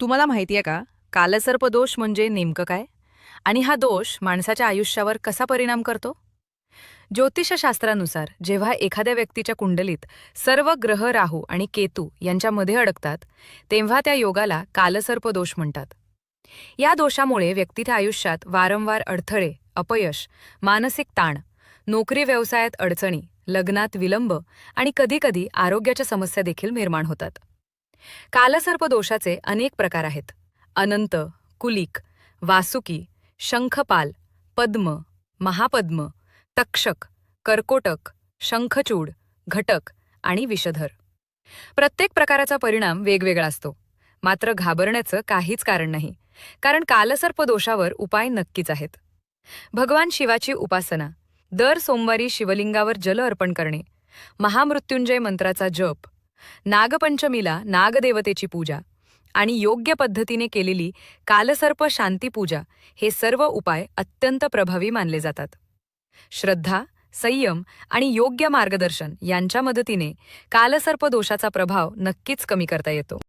तुम्हाला माहिती आहे का? कालसर्प दोष म्हणजे नेमकं काय? आणि हा दोष माणसाच्या आयुष्यावर कसा परिणाम करतो? ज्योतिषशास्त्रानुसार जेव्हा एखाद्या व्यक्तीच्या कुंडलीत सर्व ग्रह राहू आणि केतू यांच्यामध्ये अडकतात तेव्हा त्या योगाला कालसर्प दोष म्हणतात. या दोषामुळे व्यक्तीच्या आयुष्यात वारंवार अडथळे अपयश मानसिक ताण नोकरी व्यवसायात अडचणी लग्नात विलंब आणि कधीकधी आरोग्याच्या समस्या देखील निर्माण होतात. कालसर्प दोषाचे अनेक प्रकार आहेत. अनंत कुलिक वासुकी शंखपाल पद्म महापद्म तक्षक कर्कोटक शंखचूड घटक आणि विषधर. प्रत्येक प्रकाराचा परिणाम वेगवेगळा असतो. मात्र घाबरण्याचं काहीच कारण नाही कारण कालसर्प दोषावर उपाय नक्कीच आहेत. भगवान शिवाची उपासना दर सोमवारी शिवलिंगावर जल अर्पण करणे महामृत्युंजय मंत्राचा जप नागपंचमीला नागदेवतेची पूजा आणि योग्य पद्धतीने केलेली कालसर्प शांती पूजा हे सर्व उपाय अत्यंत प्रभावी मानले जातात. श्रद्धा संयम आणि योग्य मार्गदर्शन यांच्या मदतीने कालसर्प दोषाचा प्रभाव नक्कीच कमी करता येतो.